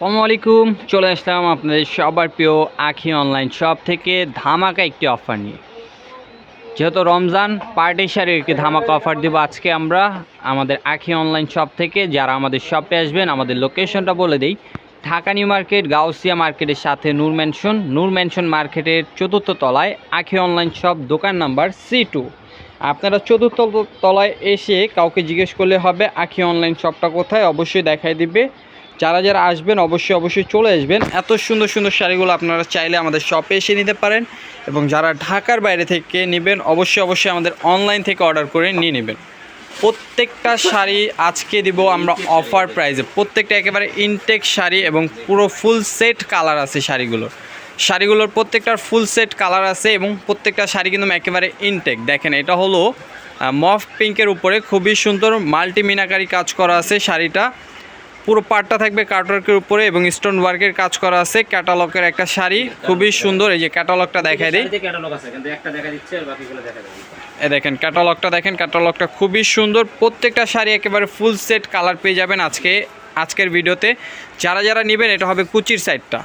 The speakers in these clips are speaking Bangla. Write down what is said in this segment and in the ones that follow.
আসসালামু আলাইকুম, চলে আসলাম আপনাদের সবার প্রিয় আখি অনলাইন শপ থেকে ধামাকা একটি অফার নিয়ে। যেহেতু রমজান পার্টি শাড়ির একটি ধামাকা অফার দিব আজকে আমরা আমাদের আখি অনলাইন শপ থেকে। যারা আমাদের শপে আসবেন, আমাদের লোকেশনটা বলে দিই। ঢাকা নিউ মার্কেট, গাউসিয়া মার্কেটের সাথে নূর ম্যানশন নূর ম্যানশন মার্কেটের চতুর্থ তলায় আখি অনলাইন শপ দোকান নাম্বার সি টু আপনারা চতুর্থ তলায় এসে কাউকে জিজ্ঞেস করলে হবে, আখি অনলাইন শপটা কোথায়? অবশ্যই দেখাই দিবে। যারা যারা আসবেন অবশ্যই অবশ্যই চলে আসবেন। এত সুন্দর সুন্দর শাড়িগুলো আপনারা চাইলে আমাদের শপে এসে নিতে পারেন এবং যারা ঢাকার বাইরে থেকে নেবেন অবশ্যই অবশ্যই আমাদের অনলাইন থেকে অর্ডার করে নিয়ে নেবেন। প্রত্যেকটা শাড়ি আজকে দিব আমরা অফার প্রাইসে প্রত্যেকটা একেবারে ইনটেক শাড়ি এবং পুরো ফুল সেট কালার আছে শাড়িগুলোর শাড়িগুলোর প্রত্যেকটার ফুল সেট কালার আছে এবং প্রত্যেকটা শাড়ি কিন্তু একেবারে ইনটেক দেখেন, এটা হলো মফ পিঙ্কের উপরে খুবই সুন্দর মাল্টি মিনাকারি কাজ করা আছে শাড়িটা। পুরো পাটটা থাকবে কাটওয়ার্কের উপরে এবং স্টোন ওয়ার্কের কাজ করা আছে। ক্যাটালগের একটা শাড়ি। খুবই সুন্দর। এই যে ক্যাটালগটা দেখাই দিই। এ দেখেন ক্যাটালগটা দেখেন। ক্যাটালগটা খুবই সুন্দর। প্রত্যেকটা শাড়ি একেবারে ফুল সেট কালার পেয়ে যাবেন আজকে আজকের ভিডিওতে। যারা যারা নেবেন এটা হবে কুচির সাইডটা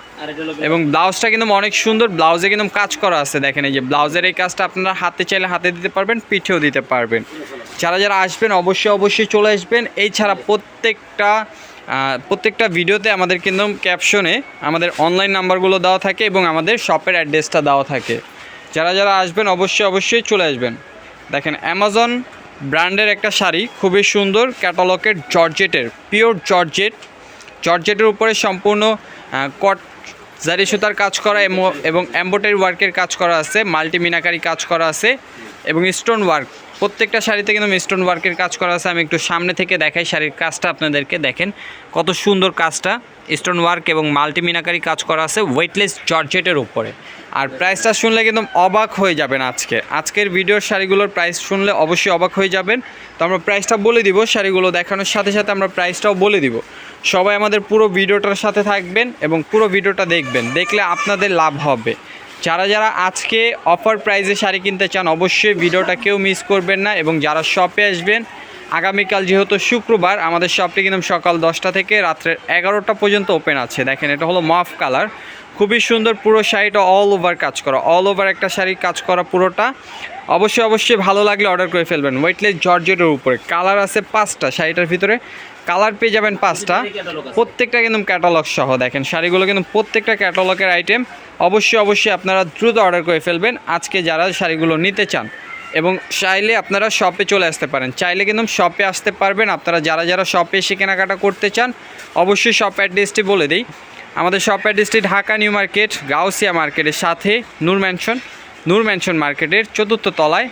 এবং ব্লাউজটা কিন্তু অনেক সুন্দর। ব্লাউজে কিন্তু কাজ করা আছে। দেখেন এই যে ব্লাউজের এই কাজটা আপনারা হাতে চাইলে হাতে দিতে পারবেন পিঠেও দিতে পারবেন। যারা যারা আসবেন অবশ্যই অবশ্যই চলে আসবেন। এই ছাড়া প্রত্যেকটা প্রত্যেকটা ভিডিওতে আমাদের কিন্তু ক্যাপশনে আমাদের অনলাইন নাম্বারগুলো দেওয়া থাকে এবং আমাদের শপের অ্যাড্রেসটা দেওয়া থাকে। যারা যারা আসবেন অবশ্যই অবশ্যই চলে আসবেন। দেখেন অ্যামাজন ব্র্যান্ডের একটা শাড়ি, খুবই সুন্দর ক্যাটালগের জর্জেটের পিওর জর্জেট। জর্জেটের উপরে সম্পূর্ণ কট জারি সুতার কাজ করা এবং এম্বোটারি ওয়ার্কের কাজ করা আছে মাল্টি মিনাকারি কাজ করা আছে এবং স্টোন ওয়ার্ক প্রত্যেকটা শাড়িতে কিন্তু স্টোন ওয়ার্কের কাজ করা আছে। আমি একটু সামনে থেকে দেখাই শাড়ির কাজটা, আপনাদেরকে দেখেন। কত সুন্দর কাজটা। স্টোন ওয়ার্ক এবং মাল্টি মিনাকারি কাজ করা আছে ওয়েটলেস জর্জেটের উপরে। আর প্রাইসটা শুনলে কিন্তু অবাক হয়ে যাবেন আজকে। আজকের ভিডিওর শাড়িগুলোর প্রাইস শুনলে অবশ্যই অবাক হয়ে যাবেন। তো আমরা প্রাইসটা বলে দিব, শাড়িগুলো দেখানোর সাথে সাথে আমরা প্রাইসটাও বলে দিব। সবাই আমাদের পুরো ভিডিওটার সাথে থাকবেন এবং পুরো ভিডিওটা দেখবেন। দেখলে আপনাদের লাভ হবে। যারা যারা আজকে অফার প্রাইসে শাড়ি কিনতে চান, অবশ্যই ভিডিওটা কেউ মিস করবেন না এবং যারা শপে আসবেন, আগামীকাল যেহেতু শুক্রবার, আমাদের শপটি কিন্তু সকাল দশটা থেকে রাত্রের এগারোটা পর্যন্ত ওপেন আছে। দেখেন, এটা হলো মাফ কালার খুবই সুন্দর পুরো শাড়িটা অল ওভার কাজ করা। অল ওভার একটা শাড়ি কাজ করা পুরোটা। অবশ্যই অবশ্যই ভালো লাগলে অর্ডার করে ফেলবেন। ওয়েটলেস জর্জেটের উপরে। কালার আছে পাঁচটা শাড়িটার ভিতরে। কালার পেয়ে যাবেন পাঁচটা। প্রত্যেকটা কিন্তু ক্যাটালগ সহ দেখেন, শাড়িগুলো কিন্তু প্রত্যেকটা ক্যাটালগের আইটেম অবশ্যই অবশ্যই আপনারা দ্রুত অর্ডার করে ফেলবেন। আজকে যারা শাড়িগুলো নিতে চান এবং চাইলে আপনারা শপে চলে আসতে পারেন, চাইলে কিন্তু শপে আসতে পারবেন। আপনারা যারা যারা শপে এসে কেনাকাটা করতে চান, অবশ্যই শপ অ্যাড্রেসটি বলে দিই। আমাদের শপ অ্যাড্রেসটি ঢাকা নিউ মার্কেট, গাউসিয়া মার্কেটের সাথে নূর ম্যানশন নূর ম্যানশন মার্কেটের চতুর্থ তলায়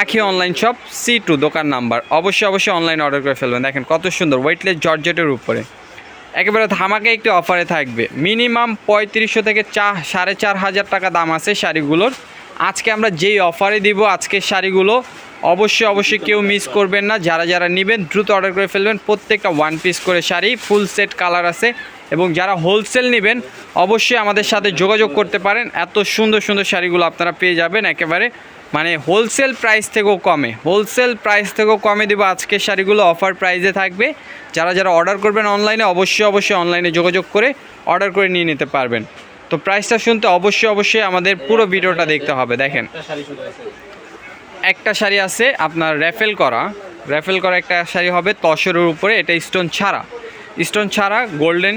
Akhi online shop, C two দোকান নাম্বার। অবশ্যই অবশ্যই অনলাইন অর্ডার করে ফেলবেন। দেখেন কত সুন্দর ওয়েটলেস জর্জেটের উপরে। একেবারে ধামাকে একটি অফারে থাকবে। মিনিমাম পঁয়ত্রিশশো থেকে চা সাড়ে চার হাজার টাকা দাম আছে শাড়িগুলোর। আজকে আমরা যেই অফারে দিব, আজকের শাড়িগুলো অবশ্যই অবশ্যই কেউ মিস করবেন না। যারা যারা নেবেন, দ্রুত অর্ডার করে ফেলবেন। প্রত্যেকটা ওয়ান পিস করে শাড়ি ফুল সেট কালার আছে। এবং যারা হোলসেল নেবেন, অবশ্যই আমাদের সাথে যোগাযোগ করতে পারেন। এত সুন্দর সুন্দর শাড়িগুলো আপনারা পেয়ে যাবেন একেবারে। মানে হোলসেল প্রাইস থেকেও কমে। হোলসেল প্রাইস থেকেও কমে দেবো আজকের শাড়িগুলো। অফার প্রাইসে থাকবে। যারা যারা অর্ডার করবেন অনলাইনে অবশ্যই অবশ্যই অনলাইনে যোগাযোগ করে অর্ডার করে নিয়ে নিতে পারবেন। তো প্রাইসটা শুনতে অবশ্যই অবশ্যই আমাদের পুরো ভিডিওটা দেখতে হবে। দেখেন। একটা শাড়ি আছে আপনার র্যাফেল করা। র্যাফেল করা একটা শাড়ি হবে তসরের উপরে, এটা স্টোন ছাড়া। স্টোন ছাড়া, গোল্ডেন।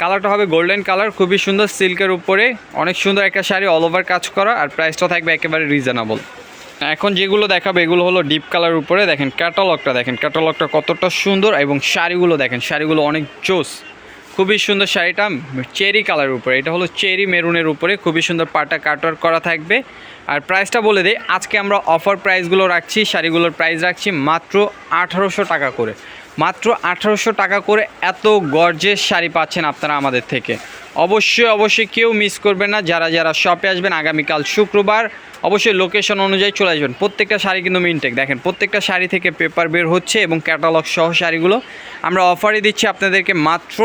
কালারটা হবে গোল্ডেন কালার, খুবই সুন্দর সিল্কের উপরে। অনেক সুন্দর একটা শাড়ি অল ওভার কাজ করা আর প্রাইসটা থাকবে একেবারে রিজনেবল এখন যেগুলো দেখাবে, এগুলো হলো ডিপ কালার উপরে। দেখেন ক্যাটালগটা দেখেন ক্যাটালগটা কতটা সুন্দর এবং শাড়িগুলো দেখেন, শাড়িগুলো অনেক জোস। খুবই সুন্দর শাড়িটা চেরি কালারের উপরে। এটা হলো চেরি মেরুনের উপরে। খুবই সুন্দর পাটা কাটওয়ার করা থাকবে। আর প্রাইসটা বলে দিই, আজকে আমরা অফার প্রাইসগুলো রাখছি, শাড়িগুলোর প্রাইস রাখছি মাত্র আঠারোশো টাকা করে। মাত্র আঠারোশো টাকা করে এত গর্জেস শাড়ি পাচ্ছেন আপনারা আমাদের থেকে। অবশ্যই অবশ্যই কেউ মিস করবেন না। যারা যারা শপে আসবেন, আগামীকাল শুক্রবার অবশ্যই লোকেশন অনুযায়ী চলে আসবেন। প্রত্যেকটা শাড়ি কিন্তু মিনটেক দেখেন, প্রত্যেকটা শাড়ি থেকে পেপার বের হচ্ছে এবং ক্যাটালগ সহ শাড়িগুলো আমরা অফারে দিচ্ছি আপনাদেরকে মাত্র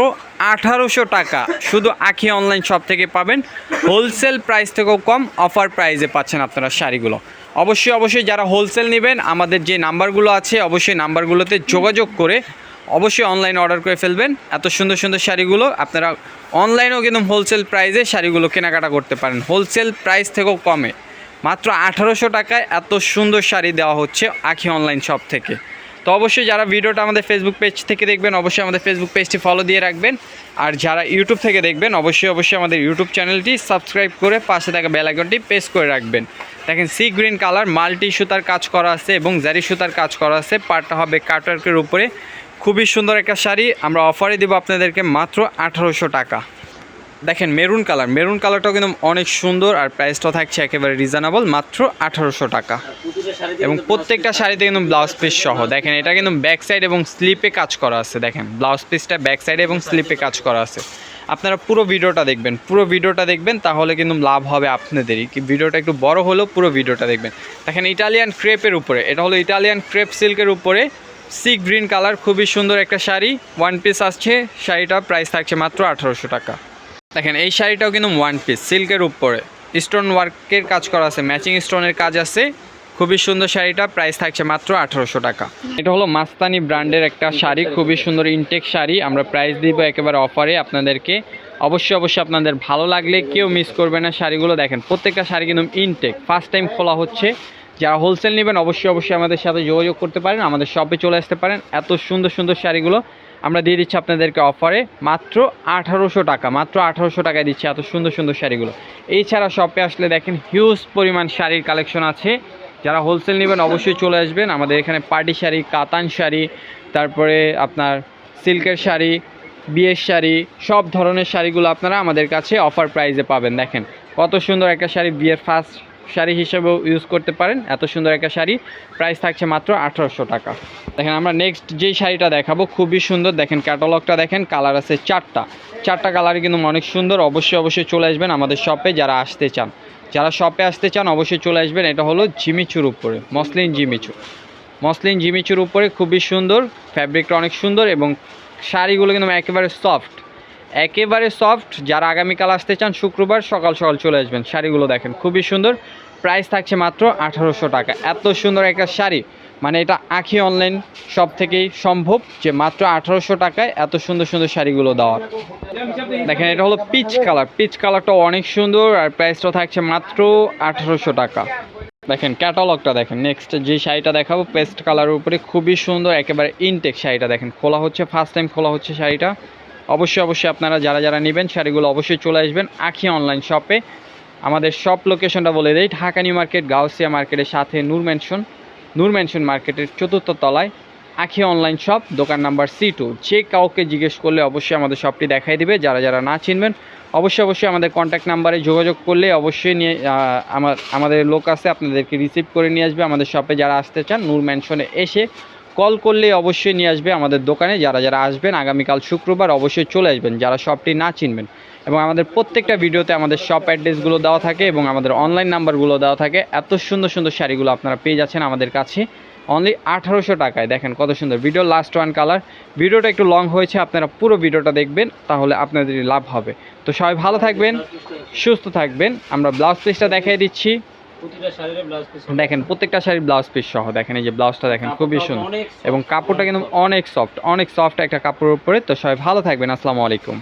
আঠারোশো টাকা। শুধু আখি অনলাইন শপ থেকে পাবেন। হোলসেল প্রাইস থেকেও কম অফার প্রাইসে পাচ্ছেন আপনারা শাড়িগুলো। অবশ্যই অবশ্যই যারা হোলসেল নেবেন, আমাদের যে নাম্বারগুলো আছে, অবশ্যই নাম্বারগুলোতে যোগাযোগ করে অবশ্যই অনলাইনে অর্ডার করে ফেলবেন। এত সুন্দর সুন্দর শাড়িগুলো আপনারা অনলাইনেও কিন্তু হোলসেল প্রাইসে শাড়িগুলো কেনাকাটা করতে পারেন। হোলসেল প্রাইস থেকেও কমে। মাত্র আঠারোশো টাকায় এত সুন্দর শাড়ি দেওয়া হচ্ছে আখি অনলাইন শপ থেকে। তো অবশ্যই যারা ভিডিওটা আমাদের ফেসবুক পেজ থেকে দেখবেন, অবশ্যই আমাদের ফেসবুক পেজটি ফলো দিয়ে রাখবেন। আর যারা ইউটিউব থেকে দেখবেন, অবশ্যই অবশ্যই আমাদের ইউটিউব চ্যানেলটি সাবস্ক্রাইব করে পাশে থাকা বেল আইকনটি প্রেস করে রাখবেন। দেখেন সি গ্রিন কালার মাল্টি সুতার কাজ করা আছে এবং জারি সুতার কাজ করা আছে। পাটটা হবে কাটওয়ার্কের উপরে। খুবই সুন্দর একটা শাড়ি। আমরা অফারে দেবো আপনাদেরকে মাত্র আঠারোশো টাকা। দেখেন মেরুন কালার মেরুন কালারটাও কিন্তু অনেক সুন্দর আর প্রাইসটাও থাকছে একেবারে রিজনেবল মাত্র আঠারোশো টাকা। এবং প্রত্যেকটা শাড়িতে কিন্তু ব্লাউজ পিস সহ। দেখেন, এটা কিন্তু ব্যাক সাইড এবং স্লিপে কাজ করা আছে। দেখেন ব্লাউজ পিসটা ব্যাক সাইড এবং স্লিপে কাজ করা আছে। আপনারা পুরো ভিডিওটা দেখবেন। পুরো ভিডিওটা দেখবেন, তাহলে কিন্তু লাভ হবে আপনাদেরই। কি ভিডিওটা একটু বড় হলেও পুরো ভিডিওটা দেখবেন। দেখেন ইটালিয়ান ক্রেপের উপরে। এটা হলো ইটালিয়ান ক্রেপ সিল্কের উপরে। সি গ্রিন কালার খুবই সুন্দর একটা শাড়ি। ওয়ান পিস আসছে। শাড়িটা প্রাইস থাকছে মাত্র আঠারোশো টাকা। দেখেন, এই শাড়িটাও কিন্তু ওয়ান পিস সিল্কের উপরে। স্টোন ওয়ার্কের কাজ করা আছে ম্যাচিং স্টোনের কাজ আছে। খুবই সুন্দর শাড়িটা প্রাইস থাকছে মাত্র আঠারোশো টাকা। এটা হলো মাস্তানি ব্র্যান্ডের একটা শাড়ি, খুবই সুন্দর ইনটেক শাড়ি। আমরা প্রাইস দিব একেবারে অফারে আপনাদেরকে। অবশ্যই অবশ্যই আপনাদের ভালো লাগলে কেউ মিস করবে না শাড়িগুলো। দেখেন, প্রত্যেকটা শাড়ি কিন্তু ইনটেক ফার্স্ট টাইম খোলা হচ্ছে। যারা হোলসেল নেবেন, অবশ্যই অবশ্যই আমাদের সাথে যোগাযোগ করতে পারেন, আমাদের শপে চলে আসতে পারেন। এত সুন্দর সুন্দর শাড়িগুলো আমরা দিয়ে দিচ্ছি আপনাদেরকে অফারে মাত্র আঠারোশো টাকা, মাত্র আঠারোশো টাকায় দিচ্ছি এত সুন্দর সুন্দর শাড়িগুলো। এছাড়া শপে আসলে দেখেন হিউজ পরিমাণ শাড়ির কালেকশন আছে। যারা হোলসেল নেবেন অবশ্যই চলে আসবেন। আমাদের এখানে পার্টি শাড়ি, কাতান শাড়ি, তারপরে আপনার সিল্কের শাড়ি, বিয়ের শাড়ি, সব ধরনের শাড়িগুলো আপনারা আমাদের কাছে অফার প্রাইজে পাবেন। দেখেন কত সুন্দর একটা শাড়ি, বিয়ের ফার্স্ট শাড়ি হিসেবেও ইউজ করতে পারেন। এত সুন্দর একটা শাড়ি। প্রাইস থাকছে মাত্র আঠারোশো টাকা। দেখেন, আমরা নেক্সট যেই শাড়িটা দেখাবো, খুবই সুন্দর। দেখেন ক্যাটালগটা দেখেন কালার আছে চারটা। চারটা কালারই কিন্তু অনেক সুন্দর। অবশ্যই অবশ্যই চলে আসবেন আমাদের শপে যারা আসতে চান। যারা শপে আসতে চান, অবশ্যই চলে আসবেন। এটা হলো জিমিচুর উপরে, মসলিন জিমিচু মসলিন জিমিচুর উপরে খুবই সুন্দর। ফ্যাব্রিকটা অনেক সুন্দর এবং শাড়িগুলো কিন্তু একেবারে সফট একেবারে সফট যারা আগামীকাল আসতে চান, শুক্রবার সকাল সকাল চলে আসবেন। শাড়িগুলো দেখেন, খুবই সুন্দর। প্রাইস থাকছে মাত্র আঠারোশো টাকা। এত সুন্দর একটা শাড়ি। মানে এটা আখি অনলাইন সব থেকেই সম্ভব যে মাত্র আঠারোশো টাকায় এত সুন্দর সুন্দর শাড়িগুলো দেওয়ার। দেখেন, এটা হলো পিচ কালার পিচ কালারটা অনেক সুন্দর আর প্রাইসটা থাকছে মাত্র আঠারোশো টাকা। দেখেন ক্যাটালগটা দেখেন। নেক্সট যে শাড়িটা দেখাবো পেস্ট কালারের উপরে খুবই সুন্দর একেবারে ইনটেক শাড়িটা দেখেন। খোলা হচ্ছে ফার্স্ট টাইম খোলা হচ্ছে শাড়িটা। অবশ্যই অবশ্যই আপনারা যারা যারা নেবেন শাড়িগুলো অবশ্যই চলে আসবেন আখি অনলাইন শপে আমাদের শপ লোকেশনটা বলে দেই, ঢাকা নিউ মার্কেট, গাউসিয়া মার্কেটের সাথে নূর ম্যানশন নূর ম্যানশন মার্কেটের চতুর্থ তলায় আখি অনলাইন শপ দোকান নাম্বার সি টু যে কাউকে জিজ্ঞেস করলে অবশ্যই আমাদের শপটি দেখাই দিবে, যারা যারা না চিনবেন, অবশ্যই অবশ্যই আমাদের কন্ট্যাক্ট নাম্বারে যোগাযোগ করলে অবশ্যই নিয়ে আমার আমাদের লোক আছে, আপনাদেরকে রিসিভ করে নিয়ে আসবে। আমাদের শপে যারা আসতে চান, নূর ম্যানশনে এসে কল করলে অবশ্যই নিয়ে আসবে আমাদের দোকানে। যারা যারা আসবেন আগামীকাল শুক্রবার অবশ্যই চলে আসবেন, যারা শপটি না চিনবেন। এবং আমাদের প্রত্যেকটা ভিডিওতে আমাদের শপ অ্যাড্রেসগুলো দেওয়া থাকে এবং আমাদের অনলাইন নাম্বারগুলো দেওয়া থাকে। এত সুন্দর সুন্দর শাড়িগুলো আপনারা পেয়ে যাচ্ছেন আমাদের কাছে। অনলি আঠারোশো টাকায়। দেখেন কত সুন্দর। ভিডিও লাস্ট ওয়ান কালার ভিডিওটা একটু লং হয়েছে, আপনারা পুরো ভিডিওটা দেখবেন, তাহলে আপনাদেরই লাভ হবে। তো সবাই ভালো থাকবেন, সুস্থ থাকবেন। আমরা ব্লাউজ পিসটা দেখিয়ে দিচ্ছি। দেখেন প্রত্যেকটা শাড়ির ব্লাউজ পিস সহ দেখেন এই যে ব্লাউজটা দেখেন খুবই সুন্দর। এবং কাপড়টা কিন্তু অনেক সফট অনেক সফট একটা কাপড়ের উপরে। তো সবাই ভালো থাকবেন আসসালামু আলাইকুম।